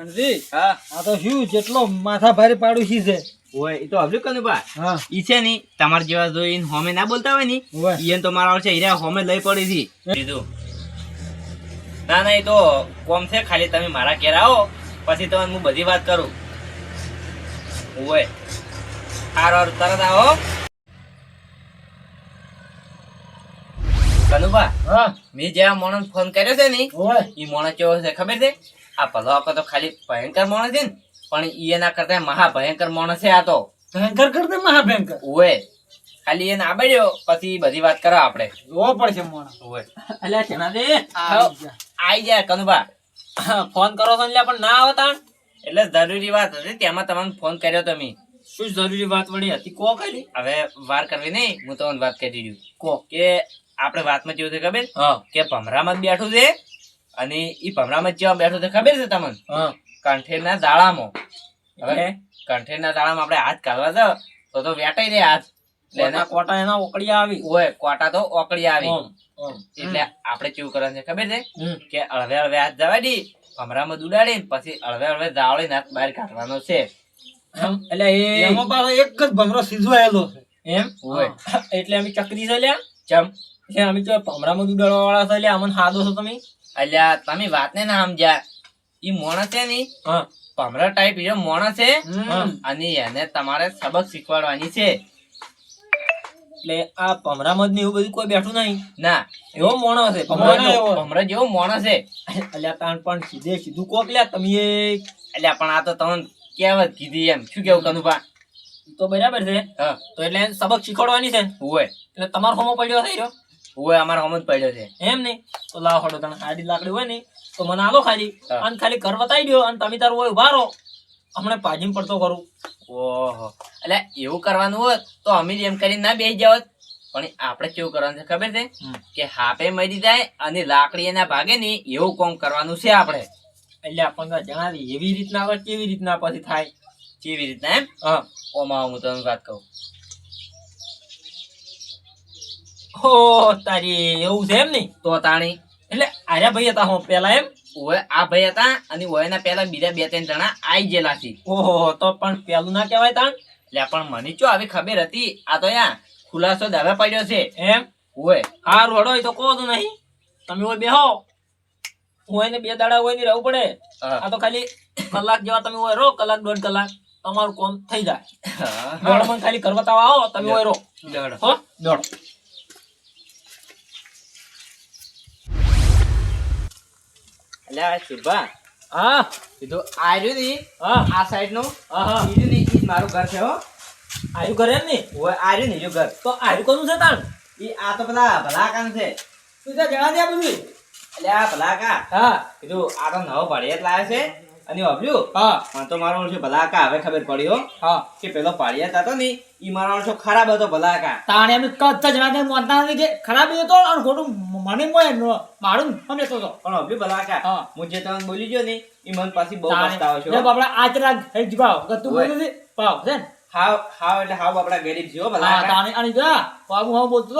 ગણજી હા આ તો શું જેટલો માથા ભારે પાડોશી છે ઓય એ તો હબલ્યું કને બા હા. ઈ છે ની તમાર જેવા જો ઈન હોમે ના બોલતા હોયની. ઈયન તો મારા છે હીરા હોમે લઈ પડી હતી કીધું ના ના એ તો કોમ છે ખાલી તમે મારા ઘેર આવો પછી તમને હું બધી વાત કરું. હારો હારો તરત આવો. કનુબા હા. મેં જે આ માણસ ફોન કર્યો છે ની ઈ માણસ કેવો છે ખબર છે? આ ભલો આખો તો ખાલી ભયંકર માણસ છે ને. પણ એના કરતા મહાભયંકર માણસ છે આ તો. ભયંકર કરતા મહાભયંકર? ઓય ખાલી એને બેડ્યો પછી બધી વાત કરો આપણે. જોવો પડશે મોણા ઓય અલ્યા ચણા દે જા. આઈ જાય કનુભા. ફોન કરો છો એટલે પણ ના આવતા એટલે જરૂરી વાત હતી તેમાં તમને ફોન કર્યો તમે. શું જરૂરી વાત વળી હતી? કો ખાલી હવે વાર કરવી નહીં હું તમને વાત કરી દીધું કો. કે આપણે વાતમાં જેવું છે ખબર? હા. કે ભમરામાં બેઠું છે. અને એ ભમરામાં જ જેવા બેઠો તો ખબર છે તમને? હા. કંઠેરના દાળામાં હવે કંઠેરના દાળામાં આપણે હાથ કાઢવા દો તો તો વેટાઈ રે હાથ. એના કોટા એના ઓકળિયા આવી. ઓય કોટા તો ઓકળી આવી. એટલે આપણે કેવું કરવાનું છે ખબર છે? કે અળવે અળવે હાથ જવા દી ભમરામાં દુડાડી પછી અળવે અળવે દાવડીને હાથ બહાર કાઢવાનો છે. એટલે એ એમાં પાછો એક જ ભમરો સીધો છે. એમ? ઓય. એટલે અમે ચકરી છે લ્યા? ચમ. એટલે અમે તો ભમરામાં દુડાડવા વાળા છે લ્યા અમને હાદો છો તમે? અલ્યા તમે વાતને ના સમજ્યા. ઈ મોણસ છે ની? હા. ભમરા ટાઈપ એ મોણસ છે? અને એને તમારે સબક શીખવાડવાની છે. એટલે આ ભમરામાં જ ને એવું બધું કોઈ બેઠું નહીં. ના. એવો મોણો છે. ભમરા જેવો- મોણો છે. અલ્યા તાણ પણ સીધે સીધું કોક લ્યા તમે અલ્યા પણ આ તો તમને કહેવત કીધી એમ. શું કેવું કનુભા? તો બરાબર છે. તો એટલે એને સબક શીખવાડવાની છે. હોય. એટલે તમારો હોમો પડ્યો થઈ રહ્યો ઓય અમારો હમજ પડ્યો છે. એમ નહીં? તો લાવો હડો તને આડી લાકડી હોય ને તો મને આલો ખાલી. અને ખાલી ઘર બતાવી દો અને તમે તારું હોય ઉભારો પાજીમ પડતો કરું ઓહો. એટલે એવું કરવાનું હોત તો અમે એમ કરીને ના બેસી જાવત. પણ આપણે કેવું કરવાનું છે ખબર છે? કે હાપે મરી જાય અને લાકડી એના ભાગે ને એવું કોમ કરવાનું છે આપણે. એટલે આપણને જણાવી એવી રીતના કેવી રીતના પછી થાય? કેવી રીતના એમ? હા. ઓમાં હું તમને વાત કહું. હો તારી એવું છે એમ નહીં? તો તાણી. એટલે આર્યા ભાઈ હતા હું પેલા એમ? ઓય આ ભાઈ હતા અને ઓયના પેલા બીજા બે ત્રણ જણા આઈ ગયેલા છે. ઓહો તો પણ પેલું ના કહેવાય તાણ? એટલે પણ મને ચો આવી ખબર હતી? આ તો યા ખુલાસો દાવા પડ્યો છે. એમ? ઓય. હારું રોડો એ તો કહો તો નહીં. તમે હોય બેહો. ઓય ને બે દાડા હોય ને રહેવું પડે. આ તો ખાલી કલાક જેવા તમે ઓય રહો કલાક દોઢ કલાક. તમારું કોમ થઈ જાય. હા. ખાલી કરવા આવો તમે ઓય રહો. દોડો. હો? દોડ એટલે શુભા હા. કીધું આ સાઈડનું રહ્યું ને મારું ઘર છે હો. આયુ ઘરે એમ ને ઓય આ રહ્યું ઘર. તો આયુ કોનું છે તાણ? એ આ તો પેલા ભલાકાન છે. તું ત્યાં જણા દે બધું. એટલે આ ભલાકા હા. કીધું આ તો નવો પાડિયાત લાવે છે. અને વાપર્યું? હા. તો મારો ઓળખ્યો ભલાકા હવે ખબર પડી હો હા. કે પેલો પાડિયાત હતો ને ઈ મારો ઓળખ્યો ખરાબ હતો ભલાકા. તાણે એમ કચ્છ જણા દે મોતા નથી કે ખરાબ હતો તો અને ખોટું મને મોય નો- મારું સમજતો તો પણ વાપર્યું ભલાકા હા. હું જે તમને બોલી ગયો ને ઈ મન પાછી બહુ પસ્તાવો છો. બાપડા આચરા હેજ ભાવ ગતું ઓય. બોલું પાવ છે ને? હાવ હાવ એટલે હાવ આપડા ગરીબ છે હો હા અને જો. બાબુ હું બોલતો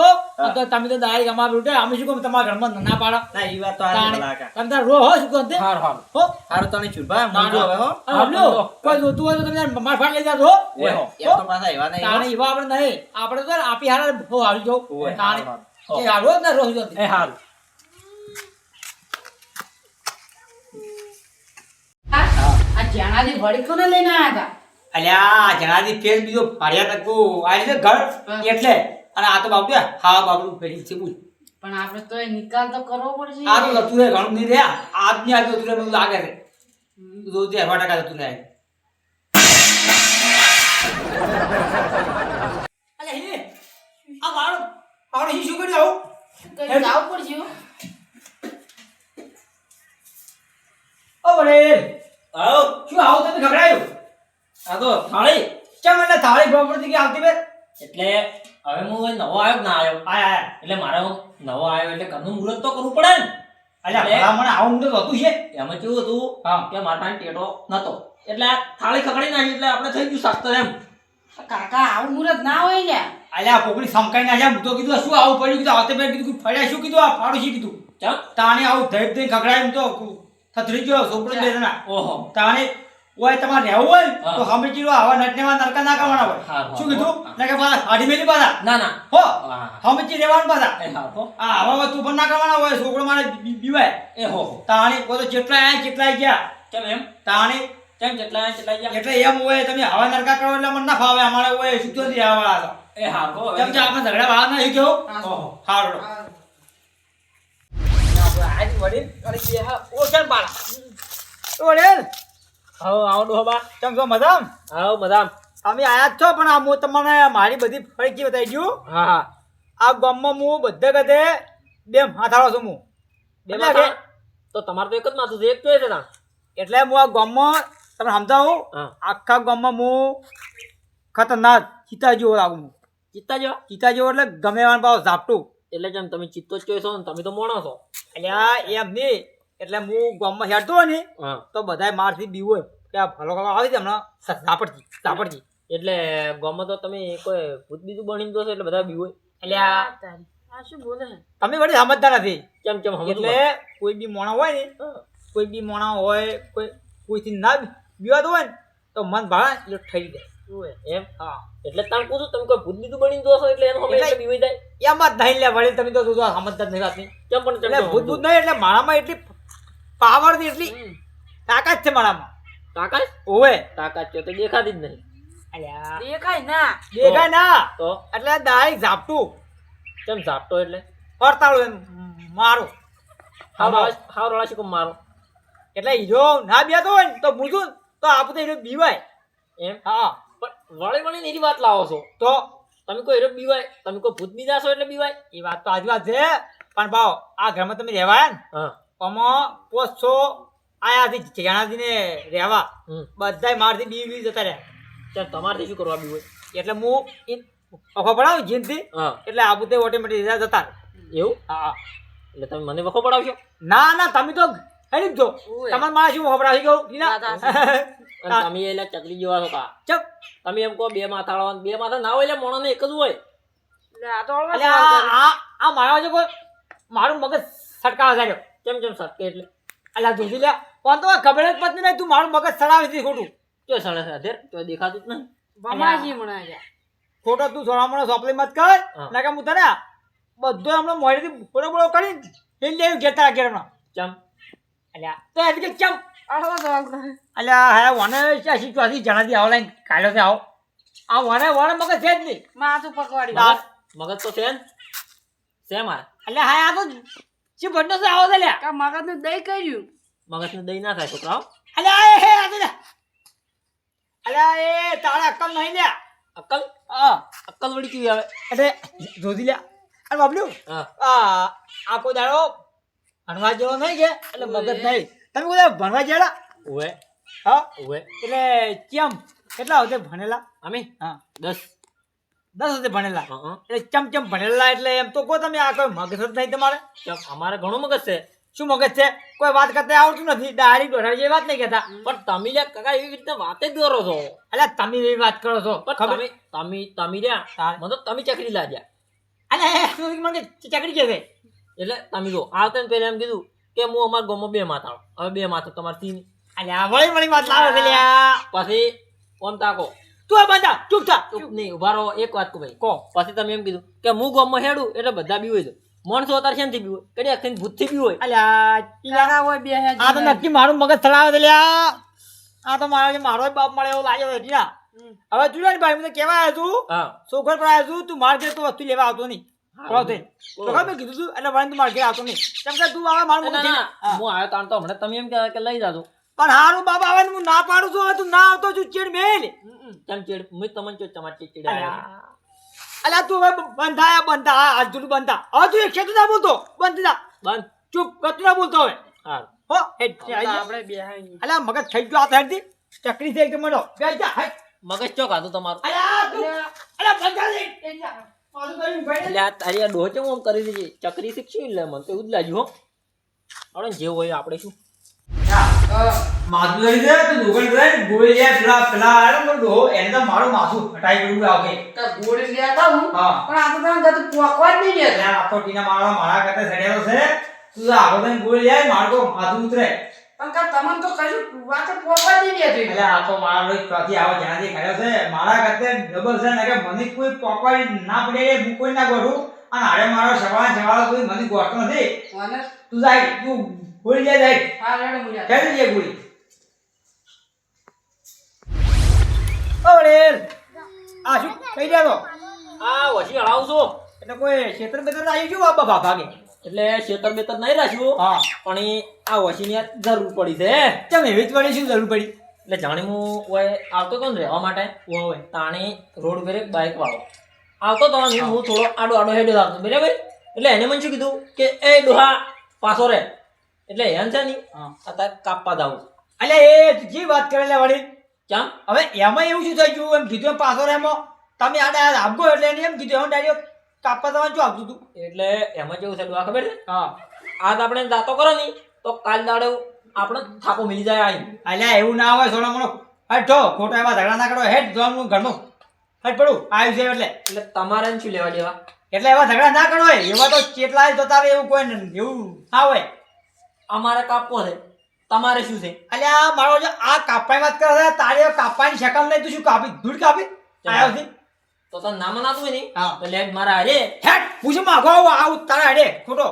તો. તમે તો ડાયરેક્ટ અમાર ઉઠે. અમે શું કહું તમારા ઘરમાં ના પાડો. ના ઈ વાત તો આ તાણે ભલાકા તમે તાર રો હો શું કહો તે હારું હારું. હો. હારું તને છુપા ના, મૂંઝો હવે હો. અને કોઈ જોતું હોય તો તમે માર ફાટ લઈ જાજો હો. હો. એમ તો પાછા એવા નહીં તાણે એવા આપણે નહીં. આપણે તો આપી હારે હો હારી જો તાણે. હારું. એ હારો જ ને રોજ એ હારું. આ ચણાની વળી કોને લઈને આવ્યા હતા? અલ્યા જણાજી ફેર બીજો ફાડ્યા તકો આ રીતે ઘર એટલે. અને આ તો બાપુ હા બાપુ ફેરી છે બોલ પણ આપણે તો નિકાલ તો કરવો પડશે. આ તો તું ઘણું નહીં રહ્યા. આજની આજે તું એવું લાગે છે. રોજ સો ટકા તું રહે. અલ્યા હે. આ વાળો વાળો ઈ શું કર્યું આવું? પડશે ઓ વડેલ. આવો શું આવું? તમે ઘબરાયું આ તો થાળી. ચમ એટલે થાળી પ્રોપર્ટી કે આવતી બે એટલે હવે હું નવો આવ્યો ના આવ્યો? આ આય. એટલે મારે હું નવો આવ્યો એટલે ઘરનું મુહૂર્ત તો કરવું પડે ને. અલ્યા એટલે- મને આવું તો હતું છે. એમાં કેવું હતું હા. કે મારા પાસે ટેટો નતો. એટલે આ થાળી ખકડી નાખી એટલે આપણે થઈ ગયું શાસ્ત્ર એમ. કાકા આવું મુહૂર્ત ના હોય ને અલ્યા પોકડી સમકાઈ ના જાય હું તો કીધું શું આવું પડ્યું? કીધું આવતે પેલા કીધું ફળ્યા શું કીધું? આ ફાડું શું કીધું? તાણે આવું ધૈપ ધઈ ખગડાય એમ તો થથરી ગયો છોકરો ઓહો. તાણે ઓય તમારે રહેવું હોય તો હમીજી લો આવા નટનેવા નરકા ના કરવાના હોય. શું કીધું? ના કે પાછા હાડી મેલી પાછા. ના ના. હો. હમીજી રહેવાનું પાછા. એ હા હો. આ આવા તું પણ ના કરવાના હોય છોકરો મારે બીવાય. એ હો તાણી કોઈ તો જેટલા આયા જેટલા ગયા. કેમ એમ? તાણી કેમ કેટલા જેટલા ગયા? એટલે એમ હોય તમે હવા નરકા કરો એટલે મને ના ફાવે અમારે હોય સુધો નથી આવા એ હા હો કેમ કે આપણે ઝઘડા વાળા નહીં કેવું ઓહો હારો. આજ વડીલ અરે બે હા ઓ કેમ બાળા ઓડેલ. આવો આવો ડોહા કેમ છો? મજામ? આવો મદામ અમે આયા છો? પણ આ હું તમને મારી બધી ફરકી બતાવી દઉં. હા હા. આ ગામમાં હું બધે કદે બે હાથાળો છું હું. બે માથા? તો તમારે તો એક જ માથું છે એક જોઈએ છે ના એટલે હું આ ગામમાં તમને સમજાવું? હા. આખા ગામમાં હું ખતરનાક ચિત્તા જેવો લાગુ હું ચિત્તા જેવો ચિત્તા જેવો એટલે ગમે વાન પાવ ઝાપટું. એટલે જેમ તમે ચિત્તો જ ચોઈસો ને તમે તો મોણો છો. એટલે એમ નહીં. એટલે હું ગામમાં હેડતો હોય ને તો બધાય મારથી બીવું હોય કે આ ભલો કાકા આવી છે હમણાં? સાપડજી સાપડજી એટલે ગામમાં તો તમે કોઈ ભૂત બીજું બની દો છો એટલે બધા બી હોય. એટલે આ આ શું બોલે? તમે વળી સમજતા નથી. કેમ કેમ એટલે કોઈ બી મોણા હોય ને કોઈ બી મોણા હોય કોઈ કોઈથી ના બીવાતો હોય ને તો મન ભાળા એટલે ઠરી જાય. એમ? હા. એટલે તમે પૂછું તમે કોઈ ભૂત બીજું બની દો છો એટલે એનો એટલે- બીવી જાય? એમાં જ નહીં લે વળી તમે તો જોજો સમજતા જ નહીં વાતની કેમ પણ એટલે ભૂત ભૂત નહીં એટલે મારામાં એટલી પાવરની એટલી. તાકાત છે મારામાં. તાકાત? ઓવે. તાકાત છે તો દેખાતી જ નહીં. અલ્યા. દેખાય ના. દેખાય ના. તો? એટલે દાઈ ઝાપટું. કેમ ઝાપટો એટલે? પડતાળો એમ મારું. હાવ રોળા શીખો મારો? એટલે હીરો ના બેતો હોય ને તો મૂકું ને તો આપતો તો હીરો બીવાય. એમ? હા. પણ વળી વળી એની વાત લાવો છો. તો? તમે કોઈ હીરો બીવાય તમે કોઈ ભૂત બીજા છો એટલે બીવાય? એ વાત તો આજ વાત છે. પણ ભાવ આ ઘરમાં તમે રહેવાય ને હા. આમાં પોસ્ટસો આયાથી જણાજીને રહેવા. બધાય મારથી બી બી જતા રહ્યા. ચાલ તમારથી શું કરવા બી હોય? એટલે હું વખો પડાવું જીનથી? હા. એટલે આ બધે ઓટોમેટિક જતા એવું? હા એટલે તમે મને વખો પડાવશો? ના ના તમે તો હેડી જો તમારે મારે શું વખો પડાવી ગયો? તમે એટલે ચકલી જેવા છો કા? ચપ તમે એમ કહો બે માથા વાળા બે માથા ના હોય એટલે મોણો એક જ હોય. આ તો મારા મારું મગજ સટકાવા જાય કેમ કેમ સટકે એટલે અલ્યા જોજી લે પણ તો ખબર જ પડતી નહીં તું મારું મગજ સડાવી દી ખોટું. તો સડે છે અધેર તો દેખાતું જ નહીં. બમાજી મણા જા. ખોટો તું સોળામણો સોપલી મત કર. ના કે હું તને બધો હમણાં મોડેથી બોલો બોલો કરી એ લેવું ઘેર તારા ઘેર હમણાં ચમ. અલ્યા તો કે ચમ અલ્યા હા વને ચાસી ચોથી જણાથી આવો લાઈન કાઢ્યો છે આવો. આ વને વને મગજ છે જ નહીં. માથું પકવાડી. મગજ તો છે ને છે મારે. અલ્યા હા આ તો શું ભટનો છે આવો લ્યા કા મગજનું દહીં કર્યું? મગજનું દહીં ના થાય છોકરાઓ. અલ્યા એ હે આ અલ્યા એ તારા અક્કલ નહીં લ્યા અક્કલ? હા. અક્કલ વળી કેવી આવે? એટલે જોધી લ્યા અરે બાબલ્યું હા. આ આખો દાડો ભણવા જેવો નહીં કે એટલે મગજ નહીં. તમે બધા ભણવા જેડા ઉવે હા? ઉવે એટલે કેમ? કેટલા વખતે ભણેલા? અમે? હા. દસ. દસ વખતે ભણેલા. એટલે ચમ ચમ ભણેલા એટલે એમ તો કહો તમે આ કોઈ મગજ જ નહીં તમારે. અમારે ઘણું મગજ છે. શું મગજ છે? કોઈ વાત કરતા આવડતું નથી. ડાયરી ડોઢારી જેવી વાત નહીં કહેતા. પણ તમે જે કાકા એવી રીતે વાતે જ કરો છો. એટલે તમે એવી વાત કરો છો. પણ તમે તમે તમે રહ્યા. મને તમે ચકરી લાગ્યા. અને મને ચકરી કે છે એટલે તમે જો આવતા પહેલા એમ કીધું કે હું અમારા ગામમાં બે માથા હવે બે માથા તમારે તીન. આ વળી વળી વાત લાવે છે પછી ઓમ તાકો. તું બંધા ચૂપ થા. ચૂપ નહીં ઊભા રહો એક વાત કહું ભાઈ. કહો પછી તમે એમ કીધું કે હું ગામમાં હેડું એટલે બધા બી હોય છે. માણસો અત્યારે શેનથી બી હોય? કડી આખી ભૂતથી બી હોય. અલ્યા હોય બે આ તો નક્કી મારું મગજ ચલાવે છે લ્યા. આ તો મારો મારો બાપ મળે એવો લાગ્યો છે ટીના. હવે તું ને ભાઈ મને કેવા આવ્યો છું? સોખર પર આવ્યો છું તું માર ઘેર તો વસ્તુ લેવા આવતો નહીં. કીધું તું એટલે વળી તું મારા ઘેર આવતો નહીં. કેમ કે તું આવે મારું ના, ના, હા. આવ્યો તાણ તો હમણાં તમે એમ કે લઈ જાજો. પણ હારું બાબા આવે હું ના પાડું છું હવે તું ના આવતો છું ચીડ મેલ. કેમ ચેડ. મેં તમને ચો તમારે ચીડ આવ્યા અલ્યા. તું હવે બંધાયા બંધા આ હાથ બંધા હવે તું એક શબ્દ ના બોલતો બંધ જા. બંધ. ચૂપ કતું ના બોલતો હવે. હા હો આપણે બે અલ્યા મગજ થઈ ગયો આ થાડી ચકરી થઈ ગઈ મોટો બે જા હેડ. મગજ ચો કાતો તમારો? અલ્યા તું. અલ્યા. બંધા દે. તારી આ ડોહ ચમ આમ કરી દીધી ચકરી શીખશું એટલે મને તો એવું જ લાગ્યું હો. આપણે જે હોય આપણે શું? માથું લઈ જાય તો દુકાન જાય ગોળી લે પેલા પેલા આવ્યો ને ડોહો એને તો મારું માથું હટાઈ ગયું આવે તો ગોળી લેતા હું? પણ આ તો તને તો પોકવા જ નહીં દે એટલે આ તો ટીના મારા મારા કરતા સડ્યાનો છે. તું તો આગળ થઈને ગોળી જાય મારું તો માથું ઉતરે. પણ કા તમને તો કશું વાતે પોકવા નહીં દેતી. એટલે આ તો મારો ચોથી આવો જ્યાંથી ખાયો છે. મારા કરતા ડબલ છે ને કે મને કોઈ પોકવાઈ ના પડે હું કોઈ ના ગોઠું અને હારે મારો સવાલ જવાબ કોઈ મને ગોઠતો નથી. તું જાય તું ગોળી જાય જાય હા રેડો જાતો. ખેડી જાય ગોળી. ઓ આ શું? કઈ રહ્યા તો આ વસી હળાવું છું. એટલે કોઈ ક્ષેત્ર બેતર આવી ગયું બાપા ભાગે? એટલે ક્ષેત્ર બેતર નહીં રાખ્યું. હા. પણ આ વસીની જરૂર પડી છે કેમ એવી જ વળી શું જરૂર પડી? એટલે જાણી હું ઓય આવતો કોણ ને રહેવા માટે? ઓય તાણી રોડ ઉપર એક બાઇક વાળો. આવતો તો હું થોડો આડો આડો હેડો આવતો બરાબર? એટલે એને મને શું કીધું? કે એ ડોહા પાછો રે. એટલે એમ છે નહીં અત્યારે કાપવા દાવ એટલે એ જે વાત કરે લે વડીલ કેમ હવે એમાં એવું શું થઈ ગયું એમ કીધું પાછો રહેમો તમે આ ડાયર આપગો એટલે એને એમ કીધું એમ ડાયરેક્ટ કાપવા તમારે શું આપતું તું? એટલે એમાં કેવું થયું આ ખબર છે? હા. આજ આપણે દાતો કરો નહીં તો કાલ દાડે આપણે થાકો મિલી જાય આઈ. અલ્યા એવું ના હોય સોનો મોનો. હટો ખોટો એમાં ઝઘડા ના કરો હેઠ જોવાનું હું ઘરનું હટ પડું આવ્યું છે એટલે. એટલે તમારે શું લેવા દેવા? એટલે એવા ઝઘડા ના કરો એવા તો કેટલાય જતા રહે એવું કોઈ એવું ના હોય. અમારે કાપવો છે. તમારે શું છે? અલ્યા મારો જો આ કાપાઈ વાત કરે છે તારે કાપાની શકલ નહીં તું શું કાપી? ધૂળ કાપી? આવ્યો છે? તો તને નામ ના તું ને હા. તો લેટ મારા અરે હેટ પૂછું માગો આવો આવું તારા અરે ખોટો.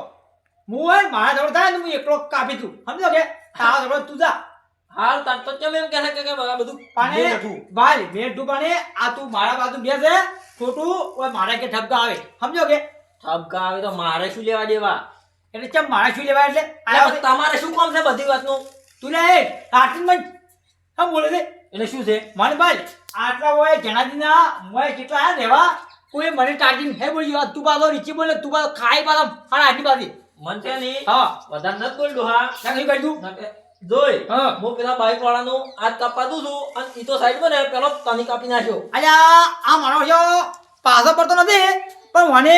હું હોય મારા જોડે થાય ને હું એકલો કાપી તું સમજો કે? તારા જોડે તું જા. હાલ તાર તો કેમ એમ કહે છે કે આ બધું પાણી મેઠું ભાઈ મેઠું પાને આ તું મારા બાજુ બેસે ખોટું ઓય મારે કે ઠપકા આવે. સમજો કે? ઠપકા આવે તો મારે શું લેવા દેવા? એટલે ચમ મારા શું લેવાય એટલે? તમારે શું કામ છે બધી વાતનું? તું લે આટલું મન હમ બોલે છે? એટલે શું છે? મને ભાઈ આટલા હોય જણાદીના મોય કેટલા આ રહેવા કોઈ મને ટાટીને હે બોલી વાત તું પાછો નીચે બોલે તું પાછો ખાઈ પાછો હાડા આટલી બાજી મન છે નહીં હા. વધારે નથી બોલ ડોહા ક્યાં કઈ તું જોઈ હા. હું પેલા બાઈક વાળાનું હાથ કાપવા દઉં છું અને ઈ તો સાઈડ પર ને પેલો તની કાપી નાખ્યો. અલ્યા આ મારો પાછો પડતો નથી પણ મને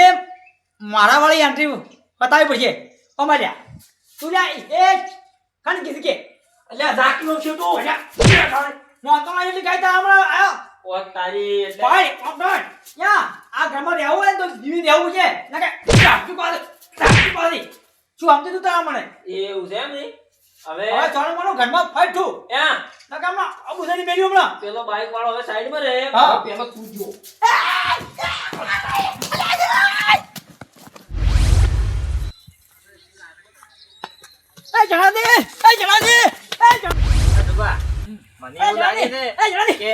મારા વાળી એન્ટ્રી બતાવવી પડશે અમાર્યા તું લ્યા એ ખાન કીધી કે એટલે ઝાકી નો છું તું નોતો નહીં એટલે કાંઈ તો હમણાં આયો ઓ તારી એટલે ભાઈ ઓપડોન યા આ ઘરમાં રહેવું હોય ને તો જીવી રહેવું છે ના કે ચાપચું પાડે શું સમજે તું તારા મને એવું છે એમ નહીં હવે હવે ચાલો મને ઘરમાં ફાઈટ છું નકામા ના આ બુધાની મેલ્યું હમણાં પેલો બાઈક વાળો હવે સાઈડમાં રહે હા. પેલો તું જો એ જણા દે એ જણા એ જણા મને એવું લાગે છે એ જણા એ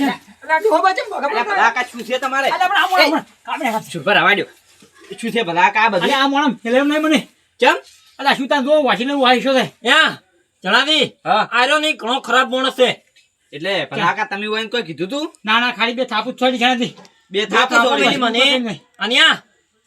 જણા દે હોબા ચમ ભગવાન ભલા કા શું છે તમારે? અલા પણ આ મોણા કામે હાથ. શું પર આવવા શું છે ભલા કા બધું? આ મોણા ફેલેમ નહીં મને. ચમ? અલા શું તાન જો વાસીને વાઈશો છે? ત્યાં જણાવી. હા. ઘણો ખરાબ માણસ છે. એટલે ભલા કા તમે હોય કોઈ કીધું તું? ના ના ખાલી બે થાપુ છોડી જણા બે થાપ છોડી. મને. અને આ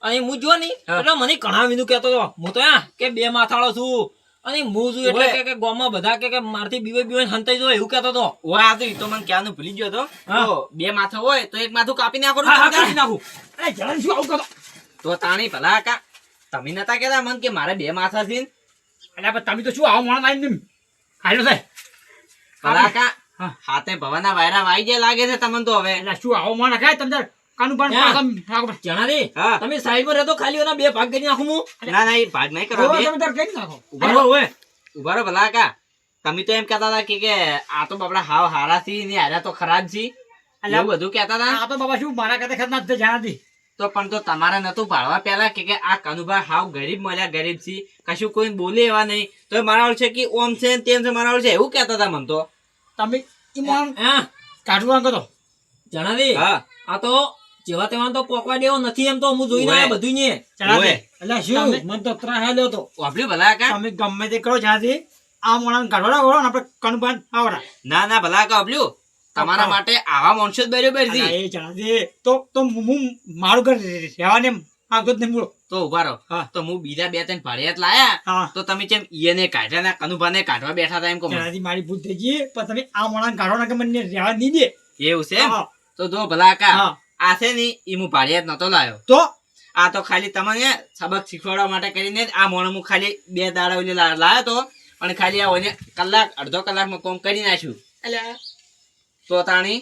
અને હું જો ની એટલે મને ઘણા વિનુ કહેતો હતો હું તો કે બે માથાળો છું. અને હું છું એટલે કે ગોમાં ગામમાં બધા કે મારથી બીવે બીવે હંતાઈ જો એવું કહેતો હતો. ઓય આ તો તો મને ક્યાંનું ભૂલી ગયો તો. તો બે માથા હોય તો એક માથું કાપી નાખો કાઢી નાખું. અરે જણા શું આવું કરો તો તાણી ભલા કા તમે નતા કહેતા મન કે મારે બે માથા છે એટલે પણ તમે તો શું આવો મોણા લાઈન ને હાલો સાહેબ ભલા કા હાથે ભવાના વાયરા વાઈ જાય લાગે છે તમને તો હવે. એટલે શું આવો મોણા ખાય તમે તાર કાનું પણ હા. પાછા નાખો પડે. જણાવી હા. તમે સાઈડમાં રહેતો ખાલી એના બે ભાગ કરી નાખું હું. ના ના એ ભાગ નહીં કરવા તમે તાર કરી નાખો. ઊભા ઓય. ઊભા. ભલા કા. તમે તો એમ કહેતા હતા કે કે આ તો બાપડા હાવ હારા છે ને હારા તો ખરાબ છે. અલ્યા, એવું બધું કહેતા હતા. આ તો બાબા શું મારા કરતા ખતરનાક છે જાણાતી તો પણ તો તમારે નતું પાડવા પહેલા કે કે આ કનુભા હાવ ગરીબ મળ્યા ગરીબ છે. કશું કોઈ બોલે એવા નહીં. તો મારા છે કે ઓમ છે તેમ છે મારા છે એવું કહેતા હતા મને તો. તમે કાઢવું નાખો તો. જણાવી હા. આ તો જેવા તેવા તો પોકવા દેવો નથી એમ તો હું જોઈને ઓવે. બધું ને એટલે શું? મને તો આલ્યો તો. વાપર્યું ભલા કા? તમે ગમે તે કરો જ્યાંથી આ મોણા કાઢવાના કરો ને આપણે કનુભાન આવડા ના ના ભલા કા વાપર્યું? તમારા માટે આવા માણસો જ બરોબર છે એ જણાતી તો તો હું મારું ઘર રહેવાને આગળ જ નહીં મૂળો. તો ઊભા રહો. હા. તો હું બીજા બે ત્રણ ભાડિયાત લાયા. હા. તો તમે કેમ ઈયને કાઢ્યા ને કનુભાને કાઢવા બેઠા હતા એમ કહો. મારી ભૂલ થઈ ગઈ પણ તમે આ મોણા કાઢો ના કે મને રહેવા નહીં દે. એવું છે હા, તો જો ભલા કા આ છે ને એ હું ભાડિયાત નતો લાયો. તો? આ તો ખાલી તમને સબક શીખવાડવા માટે કરીને આ મોણ હું ખાલી બે દાડા ઓલી લા- લાયો તો અને ખાલી આ ઓને કલાક અડધો કલાકમાં કોમ કરી નાખ્યું. તો તાણી?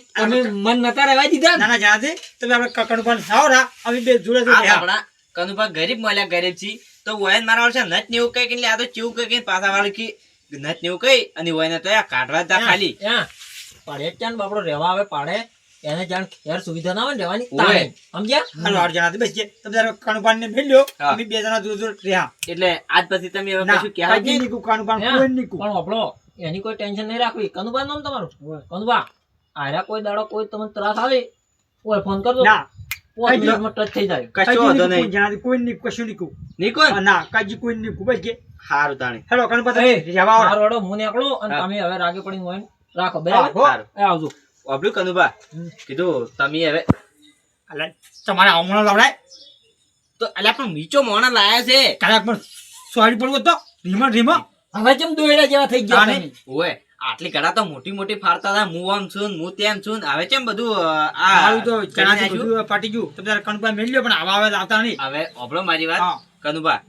મન નતા રહેવા દીધા? ના ના તમે આપણે કનુભાન આવડા અમે બે જોડે આપણા કનુભા ગરીબ મળ્યા ગરીબ છી. તો વયન મારા વર્ષે નચ ને એવું કઈ એટલે આ તો ચેવું કઈ કઈ પાછા વાળી કી નચ ને એવું કઈ અને વયને તો આ કાઢવા જ ખાલી. પાડે ચાન બાપડો રહેવા આવે પાડે એને જાણ ખેર સુવિધા ના હોય ને રહેવાની. તાણે. સમજ્યા? હાલો આઠ જણા બેસીએ. તમે તારે કાનુપાન ને મેલ્યો અમે બે જણા દૂર દૂર રહ્યા. એટલે આજ પછી તમે હવે કશું કહેવા જ નહીં? હા. કોઈ નીકું પણ આપણો એની કોઈ ટેન્શન નહીં રાખવી. કનુબા નામ તમારું? કનુબા આયરા કોઈ દાડો કોઈ તમને ત્રાસ આવે ઓય ફોન કરજો ના. પાંચ મિનિટમાં ટચ થઈ જાય. કશો કાજી વાંધો નહીં. જણાથી કોઈ નીકું કશું નીકું નિકોન હા, ના કાજી કોઈ નીકું બસ કે હારું તાણી. હેલો કાનુપાન એ, આવો. મારો વાળો હું નીકળું અને તમે હવે રાગે પડીને હોય રાખો બરાબર? આવજો. ઓબલું કનુબા કીધું તમે હવે અલા, તમારે આવવાનો લાવડાય તો અલ્યા પણ મીચો મોણા લાયા છે કાલે પણ સોરી પડવું તો રીમા રીમા હવે જેમ દોયડા જેવા થઈ ગયા તાણે. ઓય આટલી કડા તો મોટી મોટી ફાડતા હતા હું આમ છું ને હું તેમ છું હવે કેમ બધું આ તો ચણાથી? બધું ફાટી ગયું તમે તારે કાનુપાન મેળ્યો પણ આવા આવે આવતા નહીં હવે ઓબળો મારી વાત હા. કનુબા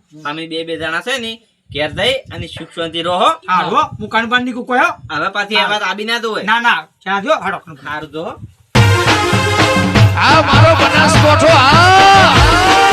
બે બે જણા છે ને ઘેર જઈ અને સુખ શાંતિ રહો હા. હો. હું કાનુપાન નીકું કયો હવે પાછી આ. વાત આબી ના દો ના ના. ચણા જો હાડો હાર સારું આ મારો બનાસકોઠો આ